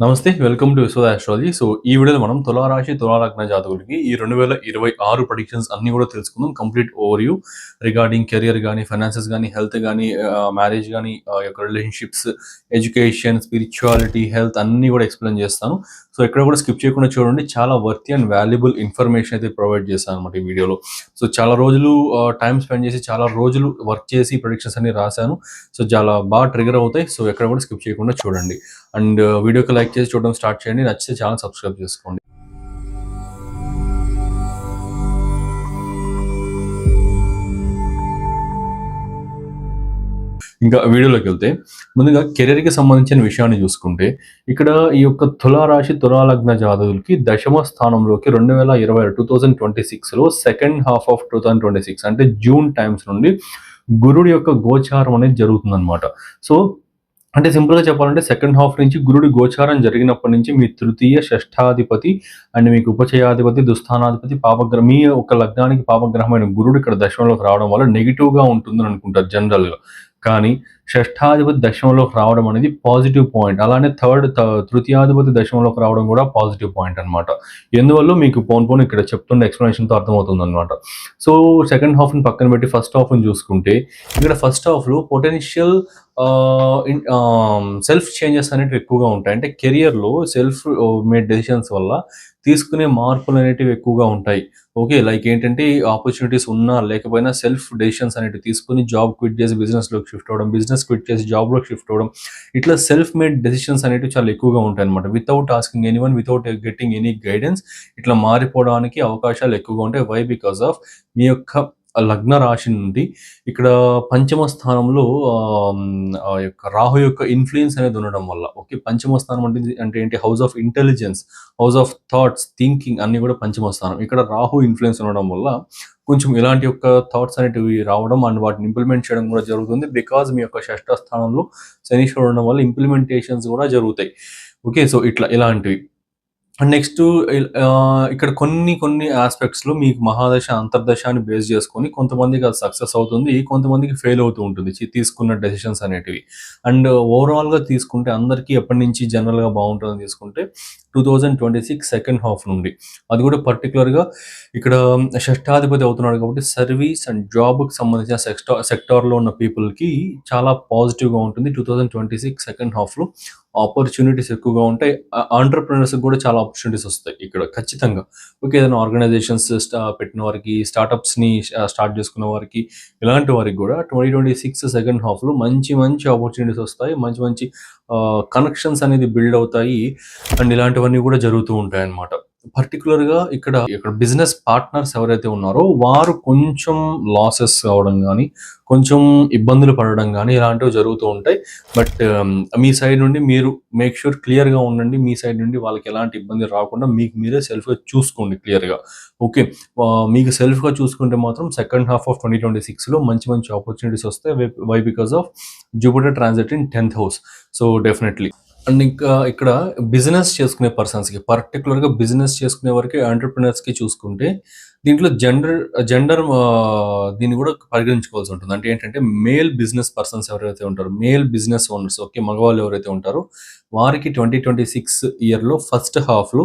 నమస్తే welcome to Vishwada astrology so ఈ వీడియోలో మనం తులారాశి తులాలగ్న జాతకులకి ఈ రెండు వేల ఇరవై ఆరు ప్రొడిక్షన్స్ అన్ని కూడా తెలుసుకుందాం. Complete overview regarding career కానీ ఫైనాన్సెస్ కానీ హెల్త్ కానీ మ్యారేజ్ కానీ యొక్క రిలేషన్షిప్స్ ఎడ్యుకేషన్ స్పిరిచువాలిటీ హెల్త్ అన్ని కూడా ఎక్స్ప్లెయిన్ చేస్తాను. సో ఎక్కడ కూడా స్కిప్ చేయకుండా చూడండి. చాలా వర్తి అండ్ వాల్యుబుల్ ఇన్ఫర్మేషన్ అయితే ప్రొవైడ్ చేస్తాను అనమాట ఈ వీడియోలో. సో చాలా రోజులు టైం స్పెండ్ చేసి చాలా రోజులు వర్క్ చేసి ప్రొడిక్షన్స్ అన్ని రాశాను. సో చాలా బాగా ట్రిగర్ అవుతాయి. సో ఎక్కడ కూడా స్కిప్ చేయకుండా చూడండి. అండ్ వీడియోకి లైక్ చేసి చూడడం స్టార్ట్ చేయండి. నచ్చితే ఛానల్ సబ్స్క్రైబ్ చేసుకోండి. ఇంకా వీడియోలోకి వెళ్తే ముందుగా కెరీర్కి సంబంధించిన విషయాన్ని చూసుకుంటే ఇక్కడ ఈ యొక్క తులారాశి తులాలగ్న జాతకులకి దశమ స్థానంలోకి రెండు వేల ఇరవై టూ థౌజండ్ ట్వంటీ సిక్స్లో second half of two thousand twenty six అంటే జూన్ టైమ్స్ నుండి గురుడి యొక్క గోచారం అనేది జరుగుతుందన్నమాట. సో అంటే సింపుల్గా చెప్పాలంటే సెకండ్ హాఫ్ నుంచి గురుడి గోచారం జరిగినప్పటి నుంచి మీ తృతీయ షష్ఠాధిపతి అండ్ మీకు ఉపచయాధిపతి దుస్థానాధిపతి పాపగ్రహం మీ ఒక లగ్నానికి పాపగ్రహమైన గురుడు ఇక్కడ దశమంలోకి రావడం వల్ల నెగిటివ్గా ఉంటుందని అనుకుంటారు జనరల్గా కానీ షష్ఠాధిపతి దశమంలోకి రావడం అనేది పాజిటివ్ పాయింట్ అలానే థర్డ్ తృతీయాధిపతి దశమంలోకి రావడం కూడా పాజిటివ్ పాయింట్ అనమాట ఎందువల్ల మీకు పోన్ పోన్ ఇక్కడ చెప్తున్న ఎక్స్ప్లెనేషన్తో అర్థమవుతుంది అనమాట సో సెకండ్ హాఫ్ని పక్కన పెట్టి ఫస్ట్ హాఫ్ని చూసుకుంటే ఇక్కడ ఫస్ట్ హాఫ్లో పొటెన్షియల్ సెల్ఫ్ చేంజెస్ అనేవి ఎక్కువగా ఉంటాయి. అంటే కెరియర్లో సెల్ఫ్ మేడ్ డెసిషన్స్ వల్ల తీసుకునే మార్పులు అనేటివి ఎక్కువగా ఉంటాయి. ఓకే లైక్ ఏంటంటే ఆపర్చునిటీస్ ఉన్నా లేకపోయినా సెల్ఫ్ డెసిషన్స్ అనేటివి తీసుకుని జాబ్ క్విట్ చేసి బిజినెస్లోకి షిఫ్ట్ అవ్వడం బిజినెస్ క్విట్ చేసి జాబ్లోకి షిఫ్ట్ అవ్వడం ఇట్లా సెల్ఫ్ మేడ్ డెసిషన్స్ అనేటివి చాలా ఎక్కువగా ఉంటాయి అనమాట without asking anyone without getting any guidance ఇట్లా మారిపోవడానికి అవకాశాలు ఎక్కువగా ఉంటాయి. వై బికాస్ ఆఫ్ మీ యొక్క లగ్న రాశి నుండి ఇక్కడ పంచమ స్థానంలో ఆ యొక్క రాహు యొక్క ఇన్ఫ్లుయెన్స్ అనేది ఉండడం వల్ల ఓకే? పంచమ స్థానం అంటే అంటే ఏంటి? House of intelligence house of thoughts thinking అన్ని కూడా పంచమ స్థానం. ఇక్కడ రాహు ఇన్ఫ్లుయెన్స్ ఉండడం వల్ల కొంచెం ఇలాంటి యొక్క థాట్స్ అనేటివి రావడం అండ్ వాటిని ఇంప్లిమెంట్ చేయడం కూడా జరుగుతుంది. బికాజ్ మీ యొక్క షష్ఠ స్థానంలో శనీశ్వరుడు ఉండడం వల్ల ఇంప్లిమెంటేషన్స్ కూడా జరుగుతాయి. ఓకే? సో ఇట్లా ఇలాంటివి. నెక్స్ట్ ఇక్కడ కొన్ని కొన్ని ఆస్పెక్ట్స్లో మీకు మహాదశ అంతర్దశాన్ని బేస్ చేసుకొని కొంతమందికి అది సక్సెస్ అవుతుంది కొంతమందికి ఫెయిల్ అవుతూ ఉంటుంది తీసుకున్న డెసిషన్స్ అనేటివి. అండ్ ఓవరాల్గా తీసుకుంటే అందరికీ ఎప్పటి నుంచి జనరల్గా బాగుంటుందని తీసుకుంటే two thousand twenty six second half నుండి. అది కూడా పర్టికులర్గా ఇక్కడ షష్టాధిపతి అవుతున్నాడు కాబట్టి సర్వీస్ అండ్ జాబ్కి సంబంధించిన సెక్టార్ సెక్టార్లో ఉన్న పీపుల్కి చాలా పాజిటివ్గా ఉంటుంది two thousand twenty six second హాఫ్లో. ఆపర్చునిటీస్ ఎక్కువగా ఉంటాయి. ఆంటర్ప్రినర్స్ కూడా చాలా ఆపర్చునిటీస్ వస్తాయి ఇక్కడ ఖచ్చితంగా. ఓకే ఏదైనా ఆర్గనైజేషన్స్ పెట్టిన వారికి స్టార్టప్స్ని స్టార్ట్ చేసుకున్న వారికి ఇలాంటి వారికి కూడా ట్వంటీ ట్వంటీ సిక్స్ సెకండ్ హాఫ్లో మంచి మంచి ఆపర్చునిటీస్ వస్తాయి. మంచి మంచి కనెక్షన్స్ అనేది బిల్డ్ అవుతాయి. అండ్ ఇలాంటివన్నీ కూడా జరుగుతూ ఉంటాయి అన్నమాట పర్టికులర్గా ఇక్కడ ఇక్కడ బిజినెస్ పార్ట్నర్స్ ఎవరైతే ఉన్నారో వారు కొంచెం లాసెస్ అవడం కానీ కొంచెం ఇబ్బందులు పడడం కానీ ఇలాంటివి జరుగుతూ ఉంటాయి. బట్ మీ సైడ్ నుండి మీరు మేక్ షూర్ క్లియర్గా ఉండండి. మీ సైడ్ నుండి వాళ్ళకి ఎలాంటి ఇబ్బంది రాకుండా మీకు మీరే సెల్ఫ్గా చూసుకోండి క్లియర్గా ఓకే మీకు సెల్ఫ్గా చూసుకుంటే మాత్రం second half of twenty twenty సిక్స్లో మంచి మంచి ఆపర్చునిటీస్ వస్తాయి. Why because of Jupiter transit in tenth house so definitely and ఇంకా ఇక్కడ బిజినెస్ చేసుకునే పర్సన్స్కి పర్టికులర్గా బిజినెస్ చేసుకునే వరకు ఎంటర్ప్రినర్స్కి చూసుకుంటే దీంట్లో జెండర్ జెండర్ దీన్ని కూడా పరిగణించుకోవాల్సి ఉంటుంది. అంటే ఏంటంటే మేల్ బిజినెస్ పర్సన్స్ ఎవరైతే ఉంటారో మేల్ బిజినెస్ ఓనర్స్ ఓకే మగవాళ్ళు ఎవరైతే ఉంటారో వారికి ట్వంటీ ట్వంటీ సిక్స్ ఇయర్లో ఫస్ట్ హాఫ్లో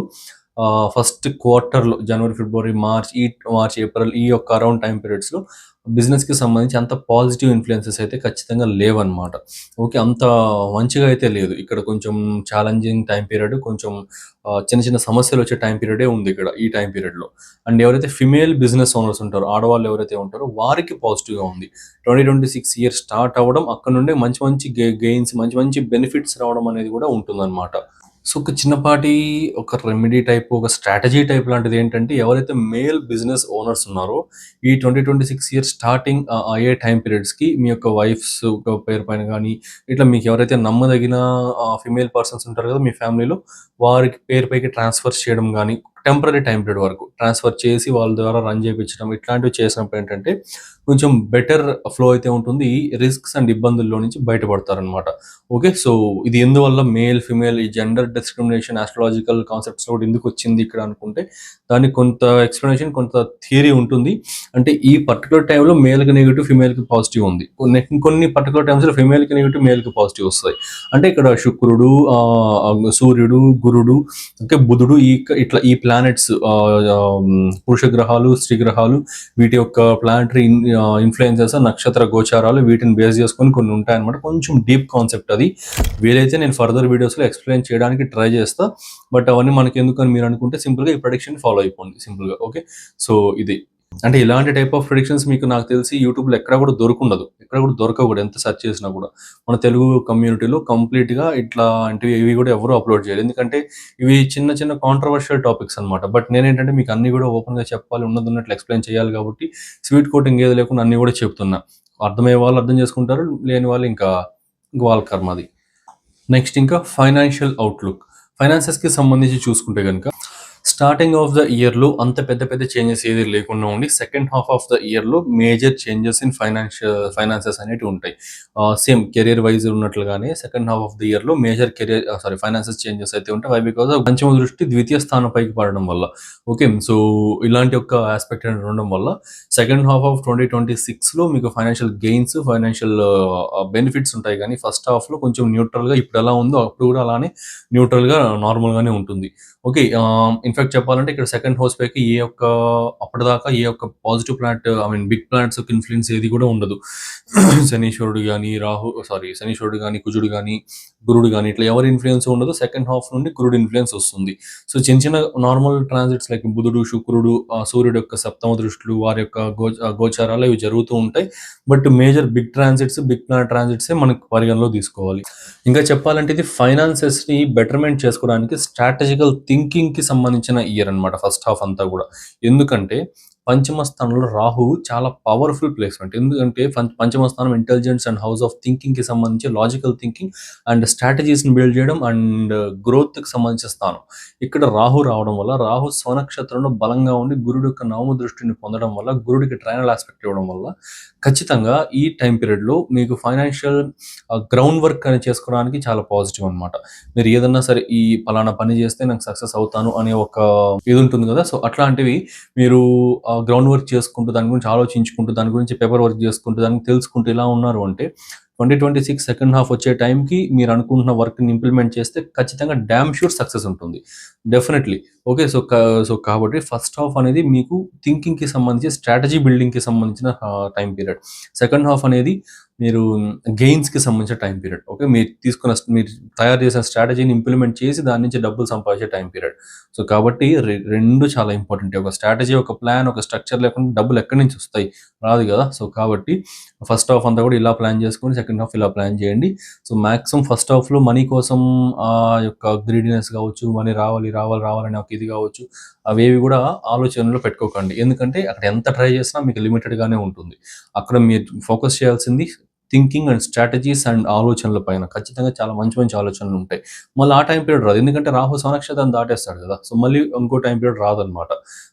ఫస్ట్ క్వార్టర్లో జనవరి ఫిబ్రవరి మార్చ్ ఈ మార్చ్ ఏప్రిల్ ఈ యొక్క అరౌండ్ టైం పీరియడ్స్లో బిజినెస్కి సంబంధించి అంత పాజిటివ్ ఇన్ఫ్లుయెన్సెస్ అయితే ఖచ్చితంగా లేవన్నమాట. ఓకే అంత మంచిగా అయితే లేదు. ఇక్కడ కొంచెం ఛాలెంజింగ్ టైం పీరియడ్ కొంచెం చిన్న చిన్న సమస్యలు వచ్చే టైం పీరియడే ఉంది ఇక్కడ ఈ టైం పీరియడ్లో అండ్ ఎవరైతే ఫిమేల్ బిజినెస్ ఓనర్స్ ఉంటారో ఆడవాళ్ళు ఎవరైతే ఉంటారో వారికి పాజిటివ్గా ఉంది. Twenty twenty six years start అవ్వడం అక్కడ నుండే మంచి మంచి గెయిన్స్ మంచి మంచి బెనిఫిట్స్ రావడం అనేది కూడా ఉంటుందన్నమాట. సో ఒక చిన్నపాటి ఒక రెమెడీ టైప్ ఒక స్ట్రాటజీ టైప్ లాంటిది ఏంటంటే ఎవరైతే మేల్ బిజినెస్ ఓనర్స్ ఉన్నారో ఈ twenty twenty six years starting అయ్యే టైం పీరియడ్స్కి మీ యొక్క వైఫ్స్ పేరు పైన కానీ ఇట్లా మీకు ఎవరైతే నమ్మదగిన ఫిమేల్ పర్సన్స్ ఉంటారు కదా మీ ఫ్యామిలీలో వారికి పేరు పైకి ట్రాన్స్ఫర్ చేయడం కానీ టెంపరీ టైం పీరియడ్ వరకు ట్రాన్స్ఫర్ చేసి వాళ్ళ ద్వారా రన్ చేయించడం ఇట్లాంటివి చేసినప్పుడు ఏంటంటే కొంచెం బెటర్ ఫ్లో అయితే ఉంటుంది. రిస్క్స్ అండ్ ఇబ్బందుల్లో నుంచి బయటపడతారనమాట ఓకే సో ఇది ఎందువల్ల మేల్ ఫిమేల్ ఈ జెండర్ డిస్క్రిమినేషన్ ఆస్ట్రాలజికల్ కాన్సెప్ట్స్ కూడా ఎందుకు వచ్చింది ఇక్కడ అనుకుంటే దానికి కొంత ఎక్స్ప్లెనేషన్ కొంత థియరీ ఉంటుంది. అంటే ఈ పర్టికులర్ టైంలో మేల్కి నెగిటివ్ ఫిమేల్కి పాజిటివ్ ఉంది. కొన్ని కొన్ని పర్టికులర్ టైమ్స్లో ఫిమేల్కి నెగిటివ్ మేల్కి పాజిటివ్ వస్తాయి. అంటే ఇక్కడ శుక్రుడు ఆ, సూర్యుడు గురుడు ఓకే బుధుడు ఈ ఇట్లా ఈ ప్లాన్ ప్లానెట్స్ uh, um, పురుష గ్రహాలు స్త్రీ గ్రహాలు వీటి యొక్క ప్లానటరీ ఇన్ఫ్లుయెన్సెస్ uh, నక్షత్ర గోచారాలు వీటిని బేస్ చేసుకొని కొన్ని ఉంటాయన్నమాట. కొంచెం డీప్ కాన్సెప్ట్ అది. వీలైతే నేను ఫర్దర్ వీడియోస్లో ఎక్స్ప్లెయిన్ చేయడానికి ట్రై చేస్తా. బట్ అవన్నీ మనకి ఎందుకని మీరు అనుకుంటే సింపుల్గా ఈ ప్రొడిక్షన్ ఫాలో అయిపోండి సింపుల్గా. ఓకే సో ఇది. అంటే ఇలాంటి టైప్ ఆఫ్ ప్రిడిక్షన్స్ మీకు నాకు తెలిసి యూట్యూబ్లో ఎక్కడ కూడా దొరకుండదు. ఎక్కడ కూడా దొరకవు కూడా ఎంత సెర్చ్ చేసినా కూడా. మన తెలుగు కమ్యూనిటీలో కంప్లీట్గా ఇట్లా అంటే ఇవి కూడా ఎవరు అప్లోడ్ చేయరు. ఎందుకంటే ఇవి చిన్న చిన్న కాంట్రవర్షియల్ టాపిక్స్ అనమాట బట్ నేనేంటంటే మీకు అన్ని కూడా ఓపెన్గా చెప్పాలి ఉన్నది ఉన్నట్లు ఎక్స్ప్లెయిన్ చేయాలి కాబట్టి స్వీట్ కోటింగ్ ఏది లేకుండా అన్ని కూడా చెప్తున్నా. అర్థమయ్యే వాళ్ళు అర్థం చేసుకుంటారు లేని వాళ్ళు ఇంకా వాళ్ళ కర్మది నెక్స్ట్ ఇంకా ఫైనాన్షియల్ అవుట్లుక్ ఫైనాన్సెస్కి సంబంధించి చూసుకుంటే కనుక స్టార్టింగ్ ఆఫ్ ద ఇయర్లో అంత పెద్ద పెద్ద చేంజెస్ ఏది లేకుండా ఉండి సెకండ్ హాఫ్ ఆఫ్ ద ఇయర్లో major changes in financial finances అనేటివి ఉంటాయి. సేమ్ కెరీర్ వైజ్ ఉన్నట్లుగానే సెకండ్ హాఫ్ ఆఫ్ ద ఇయర్లో major career sorry finances changes అయితే ఉంటాయి. వై బికాస్ పంచమ దృష్టి ద్వితీయ స్థానంపైకి పడడం వల్ల. ఓకే సో ఇలాంటి ఒక ఆస్పెక్ట్ అనేది ఉండడం వల్ల second half of twenty twenty సిక్స్లో మీకు ఫైనాన్షియల్ గెయిన్స్ ఫైనాన్షియల్ బెనిఫిట్స్ ఉంటాయి. కానీ ఫస్ట్ హాఫ్లో కొంచెం న్యూట్రల్గా ఇప్పుడు ఎలా ఉందో అప్పుడు కూడా అలానే న్యూట్రల్గా నార్మల్గానే ఉంటుంది. ఓకే ఇన్ఫాక్ట్ చెప్పాలంటే ఇక్కడ సెకండ్ హౌస్ పైకి ఏ ఒక్క అప్పటిదాకా ఏ ఒక్క positive planet I mean big planets యొక్క ఇన్ఫ్లుయెన్స్ ఏది కూడా ఉండదు. శనీశ్వరుడు కానీ రాహు సారీ శనీశ్వరుడు కానీ కుజుడు కానీ గురుడు కానీ ఇట్లా ఎవరి ఇన్ఫ్లుయెన్స్ ఉండదు. సెకండ్ హాఫ్ నుండి గురుడు ఇన్ఫ్లుయెన్స్ వస్తుంది. సో చిన్న చిన్న నార్మల్ ట్రాన్సిట్స్ లైక్ బుధుడు శుక్రుడు సూర్యుడు యొక్క సప్తమ దృష్టిలు వారి యొక్క గోచారాలు ఇవి జరుగుతూ ఉంటాయి. But major big transits big planet ట్రాన్సిట్సే మనకు పరిగణలో తీసుకోవాలి. ఇంకా చెప్పాలంటే ఇది ఫైనాన్సెస్ని బెటర్మెంట్ చేసుకోవడానికి స్ట్రాటజికల్ థింకింగ్కి సంబంధించిన ఇయర్ అన్నమాట ఫస్ట్ హాఫ్ అంతా కూడా. ఎందుకంటే పంచమ స్థానంలో రాహు చాలా పవర్ఫుల్ ప్లేస్మెంట్ ఎందుకంటే పం- పంచమ స్థానం ఇంటెలిజెన్స్ అండ్ హౌస్ ఆఫ్ థింకింగ్కి సంబంధించి లాజికల్ థింకింగ్ అండ్ స్ట్రాటజీస్ని బిల్డ్ చేయడం అండ్ గ్రోత్కి సంబంధించిన స్థానం. ఇక్కడ రాహు రావడం వల్ల రాహు స్వనక్షత్రంలో బలంగా ఉండి గురుడు యొక్క నవమ దృష్టిని పొందడం వల్ల గురుడికి ట్రైనల్ ఆస్పెక్ట్ ఇవ్వడం వల్ల ఖచ్చితంగా ఈ టైం పీరియడ్లో మీకు ఫైనాన్షియల్ గ్రౌండ్ వర్క్ అని చేసుకోవడానికి చాలా పాజిటివ్ అన్నమాట. మీరు ఏదన్నా సరే ఈ పలానా పని చేస్తే నాకు సక్సెస్ అవుతాను అనే ఒక ఇది ఉంటుంది కదా. సో అట్లాంటివి మీరు గ్రౌండ్ వర్క్ చేసుకుంటూ దాని గురించి ఆలోచించుకుంటూ దాని గురించి పేపర్ వర్క్ చేసుకుంటూ దానికి తెలుసుకుంటూ ఇలా ఉన్నారు అంటే twenty twenty six second half వచ్చే టైంకి మీరు అనుకుంటున్న వర్క్ని ఇంప్లిమెంట్ చేస్తే ఖచ్చితంగా డ్యామ్ షూర్ సక్సెస్ ఉంటుంది. డెఫినెట్లీ ఓకే సో సో కాబట్టి ఫస్ట్ హాఫ్ అనేది మీకు థింకింగ్కి సంబంధించి స్ట్రాటజీ బిల్డింగ్కి సంబంధించిన టైం పీరియడ్ సెకండ్ హాఫ్ అనేది మీరు గెయిన్స్కి సంబంధించిన టైం పీరియడ్ ఓకే మీరు తీసుకున్న మీరు తయారు చేసిన స్ట్రాటజీని ఇంప్లిమెంట్ చేసి దాని నుంచి డబ్బులు సంపాదించే టైం పీరియడ్ సో కాబట్టి రె- రెండు చాలా ఇంపార్టెంట్ ఒక స్ట్రాటజీ ఒక ప్లాన్ ఒక స్ట్రక్చర్ లేకుండా డబ్బులు ఎక్కడి నుంచి వస్తాయి? రాదు కదా? సో కాబట్టి ఫస్ట్ హాఫ్ అంతా కూడా ఇలా ప్లాన్ చేసుకొని సెకండ్ హాఫ్ ఇలా ప్లాన్ చేయండి. సో మాక్సిమం ఫస్ట్ హాఫ్లో మనీ కోసం ఆ యొక్క గ్రీడినెస్ కావచ్చు మనీ రావాలి రావాలి రావాలని ఒక ఇది కావచ్చు అవేవి కూడా ఆలోచనలో పెట్టుకోకండి. ఎందుకంటే అక్కడ ఎంత ట్రై చేసినా మీకు లిమిటెడ్గానే ఉంటుంది. అక్కడ మీరు ఫోకస్ చేయాల్సింది థింకింగ్ అండ్ స్ట్రాటజీస్ అండ్ ఆలోచనల పైన ఖచ్చితంగా చాలా మంచి మంచి ఆలోచనలు ఉంటాయి. మళ్ళీ ఆ టైం పీరియడ్ రాదు. ఎందుకంటే రాహు స్వనక్షత్రం దాటేస్తాడు కదా. సో మళ్ళీ ఇంకో టైం పీరియడ్ రాదనమాట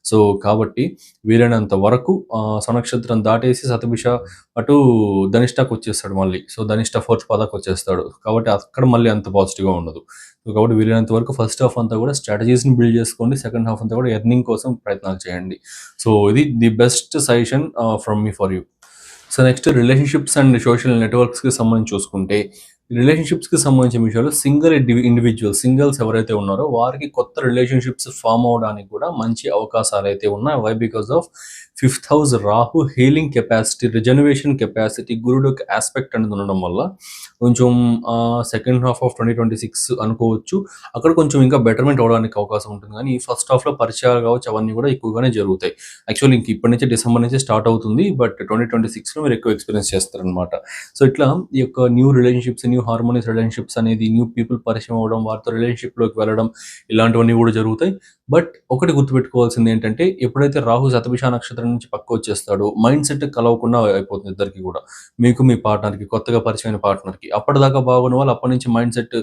సో కాబట్టి వీలైనంత వరకు సనక్షత్రం దాటేసి సతభిష అటు ధనిష్ఠకు వచ్చేస్తాడు మళ్ళీ. సో ధనిష్ట ఫోర్త్ పదకు వచ్చేస్తాడు. కాబట్టి అక్కడ మళ్ళీ అంత పాజిటివ్గా ఉండదు. సో కాబట్టి వీలైనంత వరకు ఫస్ట్ హాఫ్ అంతా కూడా స్ట్రాటజీస్ని బిల్డ్ చేసుకోండి. సెకండ్ హాఫ్ అంతా కూడా ఎర్నింగ్ కోసం ప్రయత్నాలు చేయండి. సో ఇది the best suggestion from me for you so next relationships and social నెట్వర్క్స్కి సంబంధించి చూసుకుంటే రిలేషన్షిప్స్కి సంబంధించిన విషయాలు సింగిల్ ఇండివిజువల్ సింగిల్స్ ఎవరైతే ఉన్నారో వారికి కొత్త రిలేషన్షిప్స్ ఫామ్ అవడానికి కూడా మంచి అవకాశాలు అయితే ఉన్నాయి. Why because of fifth house Rahu healing capacity rejuvenation capacity గురుడు ఆస్పెక్ట్ అనేది ఉండడం వల్ల కొంచెం second half of twenty twenty six అనుకోవచ్చు. అక్కడ కొంచెం ఇంకా బెటర్మెంట్ అవడానికి అవకాశం ఉంటుంది. కానీ ఫస్ట్ హాఫ్లో పరిచయాలు కావచ్చు అవన్నీ కూడా ఎక్కువగానే జరుగుతాయి. యాక్చువల్లీ ఇంక ఇప్పటి నుంచి డిసెంబర్ నుంచి స్టార్ట్ అవుతుంది. బట్ ట్వంటీ ట్వంటీ సిక్స్లో మీరు ఎక్కువ ఎక్స్పీరియన్స్ చేస్తారనమాట సో ఇట్లా ఈ యొక్క new relationships new harmonious relationships అనేది న్యూ పీపుల్ పరిచయం అవ్వడం వారితో రిలేషన్షిప్లోకి వెళ్ళడం ఇలాంటివన్నీ కూడా జరుగుతాయి. బట్ ఒకటి గుర్తుపెట్టుకోవాల్సింది ఏంటంటే ఎప్పుడైతే రాహు శతభిష నక్షత్రం నుంచి పక్క వచ్చేస్తాడో మైండ్ సెట్ కలవకుండా అయిపోతుంది ఇద్దరికి కూడా. మీకు మీ పార్ట్నర్కి కొత్తగా పరిచయమైన పార్ట్నర్కి అప్పటిదాకా బాగున్న వాళ్ళు అప్పటి నుంచి మైండ్ సెట్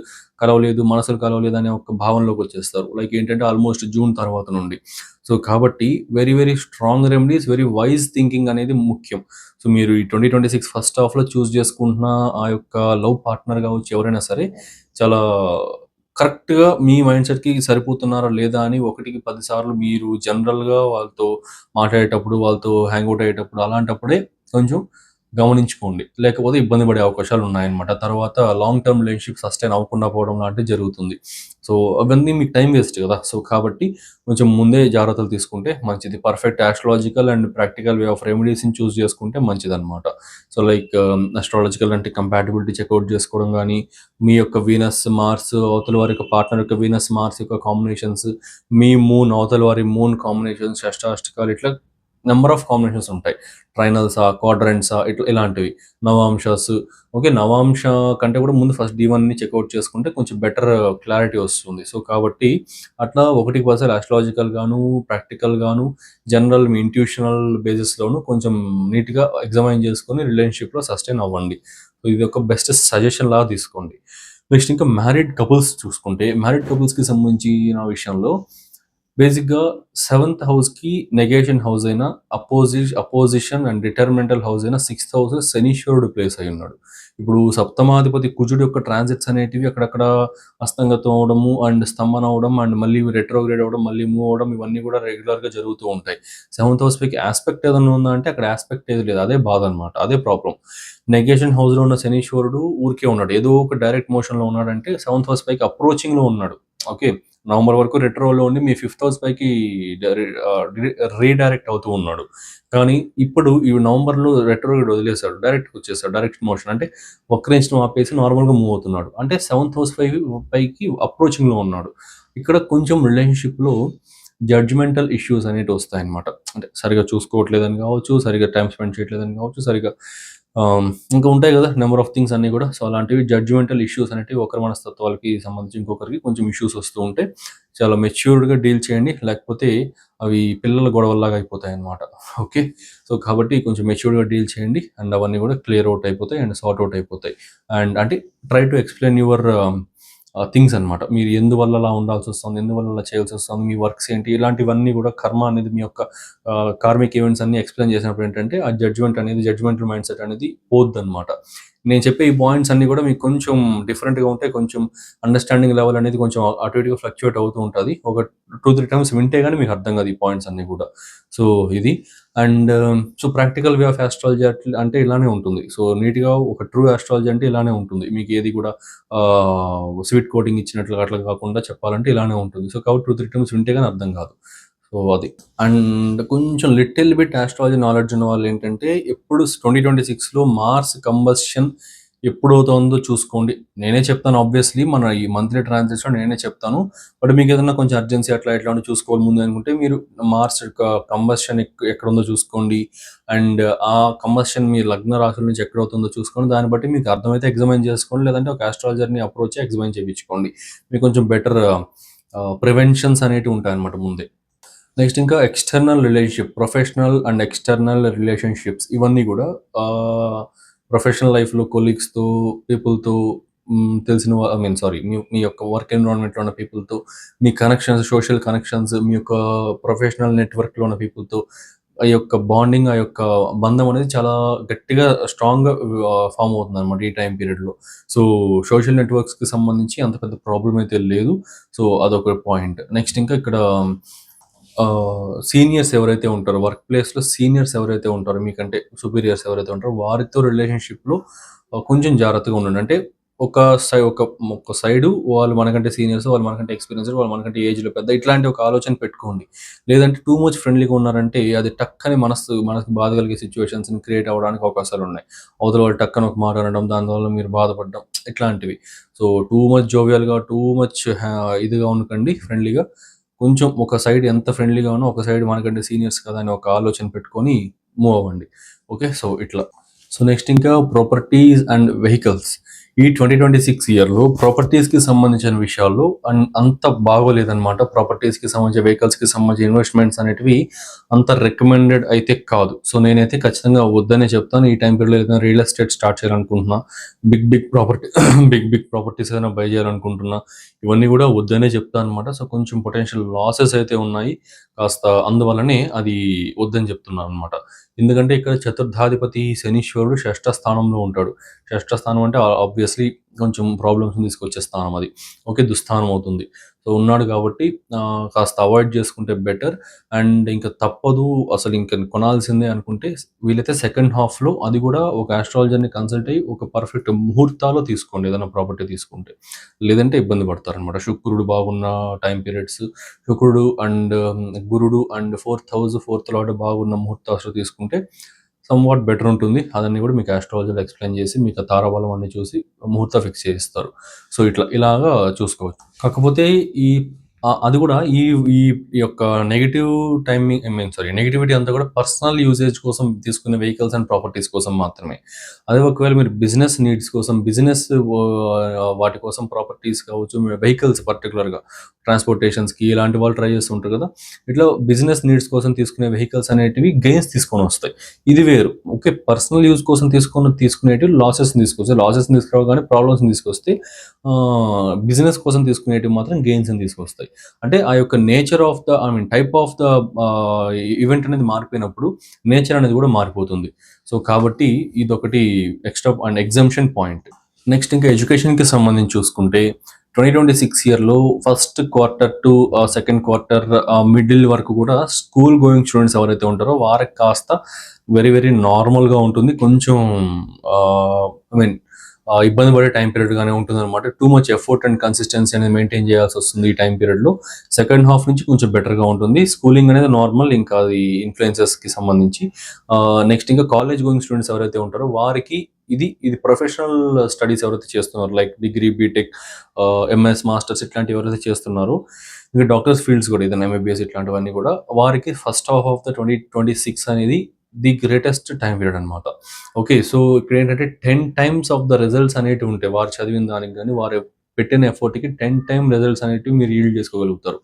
కలవలేదు మనసులు కలవలేదు అనే ఒక భావనలోకి వచ్చేస్తారు. లైక్ ఏంటంటే ఆల్మోస్ట్ జూన్ తర్వాత నుండి. సో కాబట్టి very very strong remedies very wise thinking అనేది ముఖ్యం. సో మీరు ఈ ట్వంటీ ట్వంటీ సిక్స్ ఫస్ట్ హాఫ్లో చూస్ చేసుకుంటున్న ఆ యొక్క లవ్ పార్ట్నర్ కావచ్చు ఎవరైనా సరే చాలా కరెక్ట్గా మీ మైండ్ సెట్కి సరిపోతున్నారా లేదా అని ఒకటికి పదిసార్లు మీరు జనరల్గా వాళ్ళతో మాట్లాడేటప్పుడు వాళ్ళతో హ్యాంగ్ అవుట్ అయ్యేటప్పుడు అలాంటప్పుడే కొంచెం గమనించుకోండి. లేకపోతే ఇబ్బంది పడే అవకాశాలు ఉన్నాయన్నమాట. తర్వాత లాంగ్ టర్మ్ రిలేషన్షిప్ సస్టైన్ అవ్వకుండా పోవడం లాంటివి జరుగుతుంది. సో అవన్నీ మీకు టైం వేస్ట్ కదా. సో కాబట్టి కొంచెం ముందే జాగ్రత్తలు తీసుకుంటే మంచిది. Perfect astrological and practical way of రెమెడీస్ని choose చేసుకుంటే మంచిది అనమాట సో లైక్ అస్ట్రాలజికల్ um, అంటే కంపాటిబిలిటీ చెక్అవుట్ చేసుకోవడం కానీ మీ యొక్క వీనస్ మార్స్ అవతల వారి యొక్క పార్ట్నర్ యొక్క వీనస్ మార్స్ యొక్క కాంబినేషన్స్ మీ మూన్ అవతల వారి మూన్ కాంబినేషన్స్ అష్టాష్టకాలు ఇట్లా నెంబర్ ఆఫ్ కాంబినేషన్స్ ఉంటాయి. ట్రైనల్సా క్వాడ్రెంట్సా ఇట్లా ఇలాంటివి. నవాంశాస్. ఓకే నవాంశ కంటే కూడా ముందు ఫస్ట్ డి వన్ని చెక్అవుట్ చేసుకుంటే కొంచెం బెటర్ క్లారిటీ వస్తుంది. సో కాబట్టి అట్లా ఒకటికి పర్సెంట్ ఆస్ట్రాలజికల్ గాను ప్రాక్టికల్ గాను జనరల్ మీ ఇంట్యూషనల్ బేసిస్లోను కొంచెం నీట్గా ఎగ్జామైన్ చేసుకొని రిలేషన్షిప్లో సస్టైన్ అవ్వండి. సో ఇది ఒక బెస్ట్ సజెషన్ లాగా తీసుకోండి. నెక్స్ట్ ఇంకా మ్యారీడ్ కపుల్స్ చూసుకుంటే మ్యారీడ్ కపుల్స్కి సంబంధించిన విషయంలో బేసిక్గా సెవెంత్ హౌస్కి నెగేషన్ హౌస్ అయినా అపోజి అపోజిషన్ అండ్ డిటర్మెంటల్ హౌస్ అయినా సిక్స్త్ హౌస్ శనీశ్వరుడు ప్లేస్ అయి ఉన్నాడు. ఇప్పుడు సప్తమాధిపతి కుజుడు యొక్క ట్రాన్సిట్స్ అనేటివి అక్కడక్కడ అస్తంగతం అవడము అండ్ స్తంభన అవడం అండ్ మళ్ళీ రెట్రోగ్రేడ్ అవ్వడం మళ్ళీ మూవ్ అవడం ఇవన్నీ కూడా రెగ్యులర్గా జరుగుతూ ఉంటాయి. సెవెంత్ హౌస్ పైకి ఆస్పెక్ట్ ఏదైనా ఉందా అంటే అక్కడ ఆస్పెక్ట్ ఏది లేదు. అదే బాధ అనమాట అదే ప్రాబ్లం నెగేషన్ హౌస్లో ఉన్న శనీశ్వరుడు ఊరికే ఉన్నాడు. ఏదో ఒక డైరెక్ట్ మోషన్లో ఉన్నాడంటే సెవెంత్ హౌస్ పైకి అప్రోచింగ్లో ఉన్నాడు. ఓకే? నవంబర్ వరకు రెట్రోలో ఉండి మీ ఫిఫ్త్ హౌస్ పైకి రీడైరెక్ట్ అవుతూ ఉన్నాడు. కానీ ఇప్పుడు ఈ నవంబర్లో రెట్రో వదిలేశాడు. డైరెక్ట్ వచ్చేసాడు. డైరెక్ట్ మోషన్ అంటే వక్రేంచడం ఆపేసి నార్మల్గా మూవ్ అవుతున్నాడు. అంటే సెవెంత్ హౌస్ పై పైకి అప్రోచింగ్లో ఉన్నాడు. ఇక్కడ కొంచెం రిలేషన్షిప్లో జడ్జ్మెంటల్ ఇష్యూస్ అనేవి వస్తాయన్నమాట. అంటే సరిగా చూసుకోవట్లేదని కావచ్చు సరిగా టైం స్పెండ్ చేయట్లేదని కావచ్చు సరిగా Um, ఇంకా ఉంటాయి కదా నెంబర్ ఆఫ్ థింగ్స్ అన్నీ కూడా. సో అలాంటివి జడ్జిమెంటల్ ఇష్యూస్ అనేవి ఒకరి మనస్తత్వాలకి సంబంధించి ఇంకొకరికి కొంచెం ఇష్యూస్ వస్తూ ఉంటే చాలా మెచ్యూర్డ్గా డీల్ చేయండి. లేకపోతే అవి పిల్లల గొడవల్లాగా అయిపోతాయి అన్నమాట. ఓకే సో కాబట్టి కొంచెం మెచ్యూర్డ్గా డీల్ చేయండి. అండ్ అవన్నీ కూడా క్లియర్ అవుట్ అయిపోతాయి. అండ్ సార్ట్ అవుట్ అయిపోతాయి. అండ్ అంటే try to explain your things అన్నమాట. మీరు ఎందువల్ల అలా ఉండాల్సి వస్తుంది ఎందువల్ల అలా చేయాల్సి వస్తుంది మీ వర్క్స్ ఏంటి ఇలాంటివన్నీ కూడా కర్మ అనేది మీ యొక్క కార్మిక్ ఈవెంట్స్ అన్ని ఎక్స్ప్లెయిన్ చేసినప్పుడు ఏంటంటే ఆ జడ్జ్మెంట్ అనేది జడ్జ్మెంటల్ మైండ్ సెట్ అనేది పోద్ది అనమాట నేను చెప్పే ఈ పాయింట్స్ అన్ని కూడా మీకు కొంచెం డిఫరెంట్గా ఉంటే కొంచెం అండర్స్టాండింగ్ లెవెల్ అనేది కొంచెం అటు ఇటుగా ఫ్లక్చువేట్ అవుతూ ఉంటుంది. ఒక టూ త్రీ టైమ్స్ వింటే కానీ మీకు అర్థం కాదు ఈ పాయింట్స్ అన్ని కూడా. సో ఇది. And so practical way of astrology అంటే ఇలానే ఉంటుంది. సో నీట్గా ఒక ట్రూ ఆస్ట్రాలజీ అంటే ఇలానే ఉంటుంది. మీకు ఏది కూడా స్వీట్ కోటింగ్ ఇచ్చినట్లు అట్లా కాకుండా చెప్పాలంటే ఇలానే ఉంటుంది. సో కాబట్టి టూ త్రీ టైమ్స్ వింటే కానీ అర్థం కాదు. సో అది అండ్ కొంచెం లిటిల్ బిట్ ఆస్ట్రాలజీ నాలెడ్జ్ ఉన్న వాళ్ళు ఏంటంటే ఎప్పుడు ట్వంటీ ట్వంటీ సిక్స్లో మార్స్ కంబస్షన్ ఎప్పుడు అవుతుందో చూసుకోండి. నేనే చెప్తాను ఆబ్వియస్లీ మన ఈ మంత్లీ ట్రాన్సాక్షన్ నేనే చెప్తాను. బట్ మీకు ఏదైనా కొంచెం అర్జెన్సీ అట్లా ఎట్లా ఉండి చూసుకోవాలి ముందు అనుకుంటే మీరు మార్స్ యొక్క కంబస్షన్ ఎక్కడ ఉందో చూసుకోండి. అండ్ ఆ కంబస్షన్ మీ లగ్న రాశుల నుంచి ఎక్కడ అవుతుందో చూసుకోండి. దాన్ని బట్టి మీకు అర్థమైతే ఎగ్జామిన్ చేసుకోండి. లేదంటే ఒక ఆస్ట్రాలజర్ని అప్రోచ్ ఎగ్జామిన్ చేయించుకోండి. మీకు కొంచెం బెటర్ ప్రివెన్షన్స్ అనేటివి ఉంటాయి అన్నమాట ముందే. నెక్స్ట్ ఇంకా external relationship professional and external relationships ఇవన్నీ కూడా ప్రొఫెషనల్ లైఫ్లో కొలీగ్స్తో పీపుల్తో తెలిసిన ఐ మీన్ సారీ మీ మీ యొక్క వర్క్ ఎన్విరాన్మెంట్లో ఉన్న పీపుల్తో మీ కనెక్షన్స్ సోషల్ కనెక్షన్స్ మీ యొక్క ప్రొఫెషనల్ నెట్వర్క్లో ఉన్న పీపుల్తో ఆ యొక్క బాండింగ్ ఆ యొక్క బంధం అనేది చాలా గట్టిగా స్ట్రాంగ్గా ఫామ్ అవుతుంది అనమాట ఈ టైం పీరియడ్లో సో సోషల్ నెట్వర్క్స్కి సంబంధించి అంత పెద్ద ప్రాబ్లం అయితే లేదు. సో అదొక పాయింట్ నెక్స్ట్ ఇంకా ఇక్కడ సీనియర్స్ ఎవరైతే ఉంటారో వర్క్ ప్లేస్లో సీనియర్స్ ఎవరైతే ఉంటారో మీకంటే సుపీరియర్స్ ఎవరైతే ఉంటారో వారితో రిలేషన్షిప్లో కొంచెం జాగ్రత్తగా ఉండండి. అంటే ఒక సై ఒక ఒక సైడు వాళ్ళు మనకంటే సీనియర్స్ వాళ్ళు మనకంటే ఎక్స్పీరియన్స్ వాళ్ళు మనకంటే ఏజ్లో పెద్ద ఇట్లాంటి ఒక ఆలోచన పెట్టుకోండి. లేదంటే టూ మచ్ ఫ్రెండ్లీగా ఉన్నారంటే అది టక్కని మనసు మనకు బాధ కలిగే సిచ్యువేషన్స్ని క్రియేట్ అవ్వడానికి అవకాశాలు ఉన్నాయి. అవతల వాళ్ళు టక్కన ఒక మాట అనడం దానివల్ల మీరు బాధపడడం ఇట్లాంటివి. సో టూ మచ్ జోవియల్గా టూ మచ్ ఇదిగా ఉండకండి ఫ్రెండ్లీగా కొంచెం ఒక సైడ్ ఎంత ఫ్రెండ్లీగా ఉన్నా ఒక సైడ్ మనకంటే సీనియర్స్ కదా అని ఒక ఆలోచన పెట్టుకొని మూవ్ అవ్వండి. ఓకే? సో ఇట్లా. సో నెక్స్ట్ ఇంకా ప్రాపర్టీస్ అండ్ వెహికల్స్. ఈ ట్వంటీ ట్వంటీ సిక్స్ ఇయర్లో ప్రాపర్టీస్కి సంబంధించిన విషయాల్లో అన్- అంత బాగోలేదన్నమాట. ప్రాపర్టీస్కి సంబంధించిన వెహికల్స్కి సంబంధించిన ఇన్వెస్ట్మెంట్స్ అనేటివి అంత రికమెండెడ్ అయితే కాదు. సో నేనైతే ఖచ్చితంగా వద్దనే చెప్తాను. ఈ టైం పీరియడ్లో ఏదైనా రియల్ ఎస్టేట్ స్టార్ట్ చేయాలనుకుంటున్నా big big property big big properties ఏదైనా బై చేయాలనుకుంటున్నా ఇవన్నీ కూడా వద్దనే చెప్తాను అనమాట సో కొంచెం పొటెన్షియల్ లాసెస్ అయితే ఉన్నాయి. కాస్త అందువల్లనే అది వద్దని చెప్తున్నాను అనమాట ఎందుకంటే ఇక్కడ చతుర్థాధిపతి శనీశ్వరుడు షష్ఠ స్థానంలో ఉంటాడు. షష్ఠ స్థానం అంటే ఆబ్వియస్లీ కొంచెం ప్రాబ్లమ్స్ తీసుకొచ్చే స్థానం అది. ఓకే దుస్థానం అవుతుంది. సో ఉన్నాడు కాబట్టి కాస్త అవాయిడ్ చేసుకుంటే బెటర్ అండ్ ఇంకా తప్పదు అసలు ఇంకా కొనాల్సిందే అనుకుంటే వీలైతే సెకండ్ హాఫ్లో అది కూడా ఒక ఆస్ట్రాలజర్ని కన్సల్ట్ అయ్యి ఒక పర్ఫెక్ట్ ముహూర్తాలో తీసుకోండి ఏదైనా ప్రాపర్టీ తీసుకుంటే. లేదంటే ఇబ్బంది పడతారనమాట శుక్రుడు బాగున్న టైం పీరియడ్స్ శుక్రుడు అండ్ గురుడు and fourth house fourth lord బాగున్న ముహూర్తాలు తీసుకుంటే సమ్ వాట్ బెటర్ ఉంటుంది. అదన్నీ కూడా మీకు ఆస్ట్రాలజీలో ఎక్స్ప్లెయిన్ చేసి మీకు తారాబలం అన్ని చూసి ముహూర్త ఫిక్స్ చేయిస్తారు. సో ఇట్లా ఇలాగా చూసుకోవచ్చు. కాకపోతే ఈ అది కూడా ఈ ఈ యొక్క negative timing I mean sorry negativity అంతా కూడా పర్సనల్ యూసేజ్ కోసం తీసుకునే వెహికల్స్ అండ్ ప్రాపర్టీస్ కోసం మాత్రమే. అదే ఒకవేళ మీరు బిజినెస్ నీడ్స్ కోసం బిజినెస్ వాటి కోసం ప్రాపర్టీస్ కావచ్చు వెహికల్స్ పర్టికులర్గా ట్రాన్స్పోర్టేషన్స్కి ఇలాంటి వాళ్ళు ట్రై చేస్తుంటారు కదా ఇట్లా బిజినెస్ నీడ్స్ కోసం తీసుకునే వెహికల్స్ అనేటివి గెయిన్స్ తీసుకొని వస్తాయి. ఇది వేరు. ఓకే పర్సనల్ యూజ్ కోసం తీసుకొని తీసుకునేటివి లాసెస్ తీసుకొస్తాయి. లాసెస్ కానీ ప్రాబ్లమ్స్ తీసుకొస్తే బిజినెస్ కోసం తీసుకునేటివి మాత్రం గెయిన్స్ తీసుకొస్తాయి. అంటే ఆ యొక్క nature of the I mean type of the event అనేది మారిపోయినప్పుడు నేచర్ అనేది కూడా మారిపోతుంది. సో కాబట్టి ఇదొకటి extra and exemption point. Next ఇంకా ఎడ్యుకేషన్కి సంబంధించి చూసుకుంటే ట్వంటీ ట్వంటీ సిక్స్ ఇయర్లో first quarter to second quarter middle వరకు కూడా స్కూల్ గోయింగ్ స్టూడెంట్స్ ఎవరైతే ఉంటారో వారికి కాస్త వెరీ వెరీ నార్మల్గా ఉంటుంది. కొంచెం ఐ మీన్ ఇబ్బంది పడే టైం పీరియడ్ గానే ఉంటుంది అనమాట too much effort and consistency అనేది మెయింటైన్ చేయాల్సి వస్తుంది ఈ టైం పీరియడ్లో. సెకండ్ హాఫ్ నుంచి కొంచెం బెటర్గా ఉంటుంది. స్కూలింగ్ అనేది నార్మల్ ఇంకా అది ఇన్ఫ్లుయెన్సెస్కి సంబంధించి. నెక్స్ట్ ఇంకా కాలేజ్ గోయింగ్ స్టూడెంట్స్ ఎవరైతే ఉంటారో వారికి ఇది ఇది ప్రొఫెషనల్ స్టడీస్ ఎవరైతే చేస్తున్నారు like degree BTech MS masters ఇట్లాంటివి ఎవరైతే చేస్తున్నారో ఇంకా డాక్టర్స్ ఫీల్డ్స్ కూడా ఇదన్న ఎంబీబీఎస్ ఇట్లాంటివన్నీ కూడా వారికి first half of the twenty twenty six అనేది ది గ్రేటెస్ట్ టైం పీరియడ్ అనమాట ఓకే సో ఇక్కడ ఏంటంటే ten times of the results అనేటివి ఉంటాయి. వారు చదివిన దానికి కానీ వారు పెట్టిన ఎఫర్ట్కి టెన్ టైమ్ రిజల్ట్స్ అనేటివి మీరు ఈల్డ్ చేసుకోగలుగుతారు.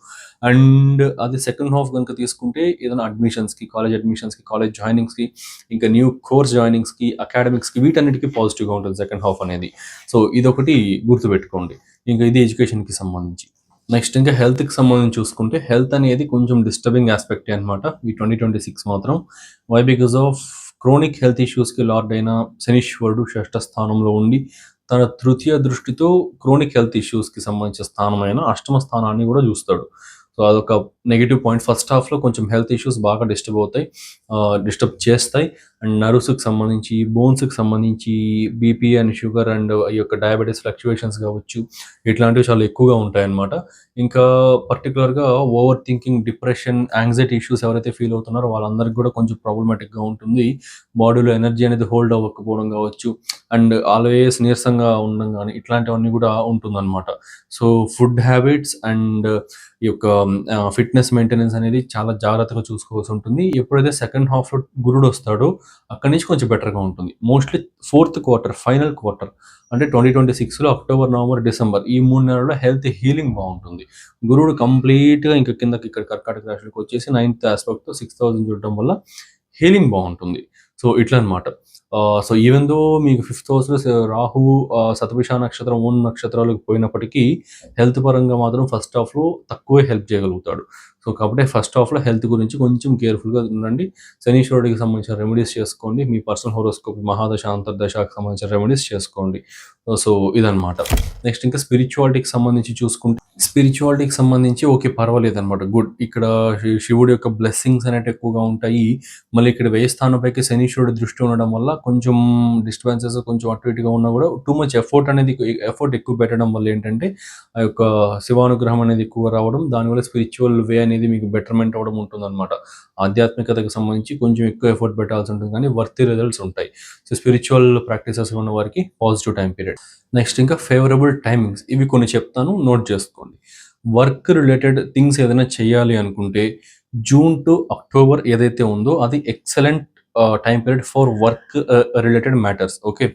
అండ్ అది సెకండ్ హాఫ్ కనుక తీసుకుంటే ఏదైనా అడ్మిషన్స్కి కాలేజ్ అడ్మిషన్స్కి కాలేజ్ జాయినింగ్స్కి ఇంకా న్యూ కోర్స్ జాయినింగ్స్కి అకాడమిక్స్కి వీటన్నిటికీ పాజిటివ్గా ఉంటుంది సెకండ్ హాఫ్ అనేది. సో ఇదొకటి గుర్తుపెట్టుకోండి. ఇంకా ఇది ఎడ్యుకేషన్కి సంబంధించి. నెక్స్ట్ ఇంకా హెల్త్కి సంబంధించి చూసుకుంటే హెల్త్ అనేది కొంచెం డిస్టర్బింగ్ ఆస్పెక్ట్ అనమాట ఈ ట్వంటీ ట్వంటీ సిక్స్ మాత్రం why because of chronic health ఇష్యూస్కి lord అయిన శనీశ్వరుడు షష్ఠ స్థానంలో ఉండి తన తృతీయ దృష్టితో క్రోనిక్ హెల్త్ ఇష్యూస్కి సంబంధించిన స్థానమైన అష్టమ స్థానాన్ని కూడా చూస్తాడు. సో అదొక నెగిటివ్ పాయింట్ ఫస్ట్ హాఫ్లో కొంచెం హెల్త్ ఇష్యూస్ బాగా డిస్టర్బ్ అవుతాయి డిస్టర్బ్ చేస్తాయి. అండ్ నర్వ్స్కి సంబంధించి బోన్స్కి సంబంధించి బీపీ అండ్ షుగర్ అండ్ ఈ యొక్క డయాబెటీస్ ఫ్లక్చువేషన్స్ కావచ్చు ఇట్లాంటివి చాలా ఎక్కువగా ఉంటాయన్నమాట. ఇంకా పర్టికులర్గా over thinking depression anxiety issues ఎవరైతే ఫీల్ అవుతున్నారో వాళ్ళందరికీ కూడా కొంచెం ప్రాబ్లమాటిక్గా ఉంటుంది. బాడీలో ఎనర్జీ అనేది హోల్డ్ అవ్వకపోవడం కావచ్చు అండ్ ఆల్వేస్ నీరసంగా ఉండడం కానీ ఇట్లాంటివన్నీ కూడా ఉంటుందన్నమాట. సో ఫుడ్ హ్యాబిట్స్ అండ్ ఈ యొక్క ఫిట్నెస్ మెయింటెనెన్స్ అనేది చాలా జాగ్రత్తగా చూసుకోవాల్సి ఉంటుంది. ఎప్పుడైతే సెకండ్ హాఫ్లో గురుడు వస్తాడో అక్కడి నుంచి కొంచెం బెటర్గా ఉంటుంది. Mostly fourth quarter final quarter అంటే ట్వంటీ ట్వంటీ సిక్స్లో అక్టోబర్ నవంబర్ డిసెంబర్ ఈ మూడు నెలల్లో హెల్త్ హీలింగ్ బాగుంటుంది. గురుడు కంప్లీట్గా ఇంకా కిందకి ఇక్కడ కర్కాటక రాశిలోకి వచ్చేసి నైన్త్ ఆస్పెక్ట్తో సిక్స్ థౌసండ్ చూడడం వల్ల హీలింగ్ బాగుంటుంది. సో ఇట్లా అనమాట సో ఈవెన్ దో మీకు ఫిఫ్త్ హౌస్లో రాహు ఆ, నక్షత్రం ఓన్ నక్షత్రాలకు పోయినప్పటికీ హెల్త్ పరంగా మాత్రం ఫస్ట్ హాఫ్లో తక్కువే హెల్ప్ చేయగలుగుతాడు. సో కాబట్టి ఫస్ట్ హాఫ్లో హెల్త్ గురించి కొంచెం కేర్ఫుల్గా ఉండండి. శనీశ్వరుడికి సంబంధించిన రెమెడీస్ చేసుకోండి. మీ పర్సనల్ హోరోస్కోప్ మహాదశ అంతర్దశకు సంబంధించిన రెమెడీస్ చేసుకోండి. సో ఇదన్నమాట. నెక్స్ట్ ఇంకా స్పిరిచువాలిటీకి సంబంధించి చూసుకుంటే స్పిరిచువాలిటీకి సంబంధించి ఓకే పర్వాలేదు అనమాట గుడ్ ఇక్కడ శివుడి యొక్క బ్లెస్సింగ్స్ అనేవి ఎక్కువగా ఉంటాయి. మళ్ళీ ఇక్కడ వేయస్థానంపైకి స్థానంపైకి దృష్టి ఉండడం వల్ల కొంచెం డిస్టర్బెన్సెస్ కొంచెం అటు ఇటుగా ఉన్నా కూడా టూ మచ్ ఎఫర్ట్ అనేది ఎఫర్ట్ ఎక్కువ పెట్టడం వల్ల ఏంటంటే ఆ యొక్క శివానుగ్రహం అనేది ఎక్కువ రావడం దానివల్ల స్పిరిచువల్ వే అనేది మీకు బెటర్మెంట్ అవ్వడం ఉంటుందన్నమాట. ఆధ్యాత్మికతకు సంబంధించి కొంచెం ఎక్కువ ఎఫర్ట్ పెట్టాల్సి ఉంటుంది కానీ వర్తి రిజల్ట్స్ ఉంటాయి. సో స్పిరిచువల్ ప్రాక్టీసెస్ ఉన్న వారికి పాజిటివ్ టైం పీరియడ్ నెక్స్ట్ ఇంకా ఫేవరబుల్ టైమింగ్స్ ఇవి కొన్ని చెప్తాను నోట్ చేసుకోండి. వర్క్ రిలేటెడ్ థింగ్స్ ఏదైనా చేయాలి అనుకుంటే జూన్ టు అక్టోబర్ ఏదైతే ఉందో అది excellent time period for work related matters okay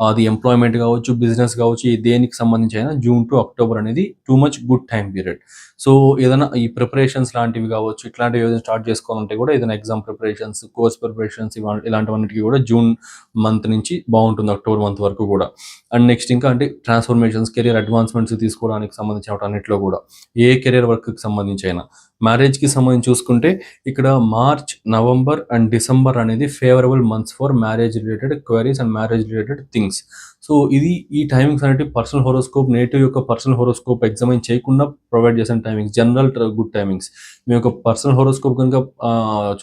అది ఎంప్లాయ్మెంట్ కావచ్చు బిజినెస్ కావచ్చు దేనికి సంబంధించి అయినా జూన్ టు అక్టోబర్ అనేది too much good time period so ఏదైనా ఈ ప్రిపరేషన్స్ లాంటివి కావచ్చు ఇట్లాంటివి ఏదైనా స్టార్ట్ చేసుకోవాలంటే కూడా ఏదైనా ఎగ్జామ్ ప్రిపరేషన్స్ కోర్స్ ప్రిపరేషన్స్ ఇలాంటివన్నిటికీ కూడా జూన్ మంత్ నుంచి బాగుంటుంది అక్టోబర్ మంత్ వరకు కూడా. అండ్ నెక్స్ట్ ఇంకా అంటే ట్రాన్స్ఫర్మేషన్స్ కెరియర్ అడ్వాన్స్మెంట్స్ తీసుకోవడానికి సంబంధించిన అన్నింటిలో కూడా ఏ కెరియర్ వర్క్కి సంబంధించి అయినా మ్యారేజ్కి సంబంధించి చూసుకుంటే ఇక్కడ మార్చ్ నవంబర్ అండ్ డిసెంబర్ అనేది favourable months for marriage related queries and marriage related things. So ఇది ఈ టైమింగ్స్ అనేవి పర్సనల్ హోరోస్కోప్ నేటివ్ యొక్క పర్సనల్ హోరోస్కోప్ ఎగ్జామిన్ చేయకుండా ప్రొవైడ్ చేసిన టైమింగ్స్ జనరల్ గుడ్ టైమింగ్స్ మీ యొక్క పర్సనల్ హోరోస్కోప్ కనుక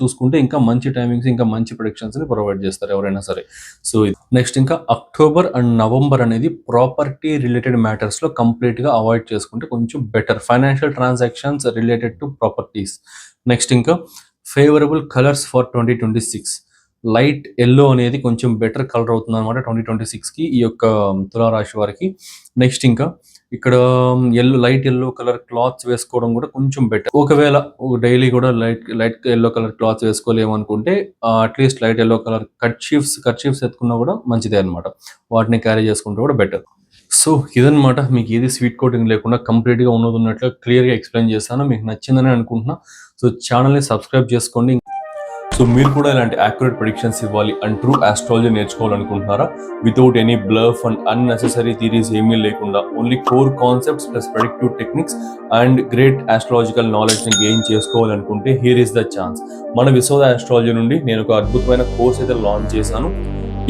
చూసుకుంటే ఇంకా మంచి టైమింగ్స్ ఇంకా మంచి ప్రొడిక్షన్స్ని ప్రొవైడ్ చేస్తారు ఎవరైనా సరే. సో నెక్స్ట్ ఇంకా అక్టోబర్ అండ్ నవంబర్ అనేది ప్రాపర్టీ రిలేటెడ్ మ్యాటర్స్లో కంప్లీట్గా అవాయిడ్ చేసుకుంటే కొంచెం better financial transactions related to properties next ఇంకా favourable colours for twenty twenty six light yellow అనేది కొంచెం బెటర్ కలర్ అవుతుంది అనమాట ట్వంటీ ట్వంటీ సిక్స్కి ఈ యొక్క తులారాశి వారికి. నెక్స్ట్ ఇంకా ఇక్కడ yellow light yellow colour clothes వేసుకోవడం కూడా కొంచెం బెటర్. ఒకవేళ డైలీ కూడా light light yellow colour clothes వేసుకోలేము అనుకుంటే at least light yellow colour kerchiefs kerchiefs ఎత్తుకున్నా కూడా మంచిదే అనమాట వాటిని క్యారీ చేసుకుంటే కూడా బెటర్. సో ఇదనమాట మీకు ఏది స్వీట్ కోటింగ్ లేకుండా కంప్లీట్గా ఉన్నది ఉన్నట్లు క్లియర్గా ఎక్స్ప్లెయిన్ చేస్తాను మీకు నచ్చిందని అనుకుంటున్నా. సో ఛానల్ని సబ్స్క్రైబ్ చేసుకోండి. సో మీరు కూడా ఇలాంటి యాక్యురేట్ ప్రిడిక్షన్స్ ఇవ్వాలి and true astrology నేర్చుకోవాలనుకుంటున్నారా? Without any bluff and unnecessary theories ఏమీ లేకుండా only core concepts plus predictive techniques and great astrological నాలెడ్జ్ని గెయిన్ చేసుకోవాలనుకుంటే హియర్ ఇస్ ద ఛాన్స్ మన విశ్వద ఆస్ట్రాలజీ నుండి నేను ఒక అద్భుతమైన కోర్స్ అయితే లాంచ్ చేశాను.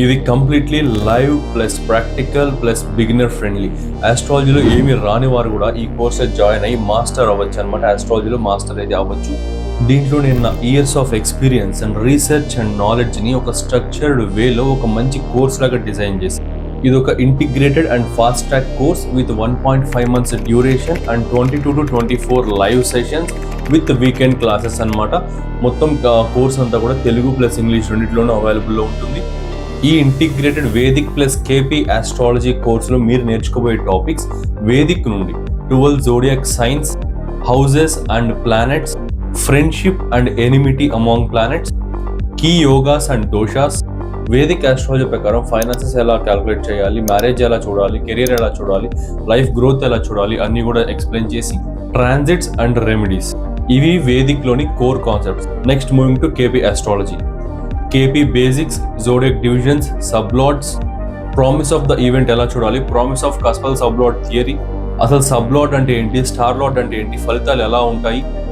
ఇది completely live plus practical plus beginner friendly ఆస్ట్రాలజీలో ఏమి రాని వారు కూడా ఈ కోర్స్ జాయిన్ అయ్యి మాస్టర్ అవ్వచ్చు అనమాట ఆస్ట్రాలజీలో మాస్టర్ అయితే అవ్వచ్చు. దీంట్లో నేను నా years of experience and research and నాలెడ్జ్ని ఒక స్ట్రక్చర్డ్ వేలో ఒక మంచి కోర్స్ లాగా డిజైన్ చేసి ఇది ఒక integrated and fast track course with one point five months duration and twenty two to twenty four live sessions with weekend classes అన్నమాట. మొత్తం కోర్స్ అంతా కూడా తెలుగు ప్లస్ ఇంగ్లీష్ రెండింటిలోనూ అవైలబుల్లో ఉంటుంది. ఈ integrated Vedic plus KP astrology కోర్సులో మీరు నేర్చుకోబోయే టాపిక్స్ వేదిక్ నుండి twelve zodiac signs houses and planets friendship and enmity among planets key yogas and doshas Vedic astrology ప్రకారం ఫైనాన్సెస్ ఎలా క్యాలిక్యులేట్ చేయాలి మ్యారేజ్ ఎలా చూడాలి కెరీర్ ఎలా చూడాలి లైఫ్ గ్రోత్ ఎలా చూడాలి అన్ని కూడా ఎక్స్ప్లెయిన్ చేసి ట్రాన్సిట్స్ అండ్ రెమెడీస్ ఇవి వేదిక్లోని core concepts next moving to KP astrology KP basics zodiac divisions sublords promise of the event ఎలా చూడాలి promise of cuspal sublord theory అసలు సబ్లాట్ అంటే ఏంటి స్టార్ లాట్ అంటే ఏంటి ఫలితాలు ఎలా ఉంటాయి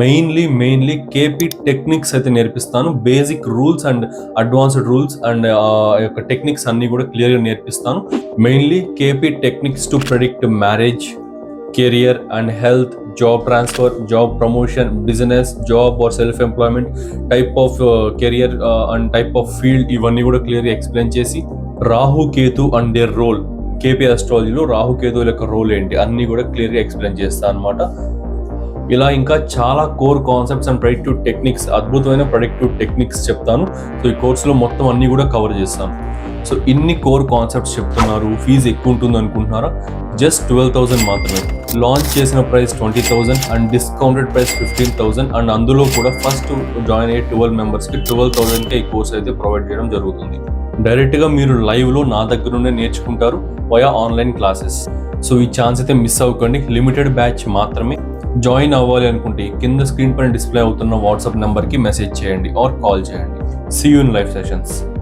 మెయిన్లీ మెయిన్లీ కేపీ టెక్నిక్స్ అయితే నేర్పిస్తాను. Basic rules and advanced rules and యొక్క టెక్నిక్స్ అన్నీ కూడా క్లియర్గా నేర్పిస్తాను. Mainly KP techniques to predict marriage career and health job transfer job promotion business job or self employment type of career and type of field ఇవన్నీ కూడా క్లియర్గా explain చేసి Rahu Ketu and their role KP అస్ట్రాలజీలో Rahu కేతువుల యొక్క role ఏంటి అన్నీ కూడా క్లియర్గా ఎక్స్ప్లెయిన్ చేస్తాను అనమాట ఇలా ఇంకా చాలా core concepts and productive techniques అద్భుతమైన ప్రొడక్టివ్ టెక్నిక్స్ చెప్తాను. సో ఈ కోర్సులో మొత్తం అన్ని కూడా కవర్ చేస్తాను. సో ఇన్ని కోర్ కాన్సెప్ట్స్ చెప్తున్నారు. ఫీజు ఎక్కువ ఉంటుంది అనుకుంటున్నారా? జస్ట్ ట్వెల్వ్ థౌసండ్ మాత్రమే. లాంచ్ చేసిన price twenty thousand and discounted price fifteen thousand and అందులో కూడా ఫస్ట్ జాయిన్ అయ్యే ట్వెల్వ్ మెంబర్స్కి ట్వెల్వ్ థౌసండ్కే ఈ కోర్స్ అయితే ప్రొవైడ్ చేయడం జరుగుతుంది. డైరెక్ట్గా మీరు లైవ్లో నా దగ్గర నుండే నేర్చుకుంటారు వయా ఆన్లైన్ క్లాసెస్ సో ఈ ఛాన్స్ అయితే మిస్ అవ్వకండి. లిమిటెడ్ బ్యాచ్ మాత్రమే. జాయిన్ అవ్వాలి అనుకుంటే కింద స్క్రీన్ పైన డిస్ప్లే అవుతున్న వాట్సాప్ నెంబర్కి మెసేజ్ చేయండి ఆర్ కాల్ చేయండి. See you in sessions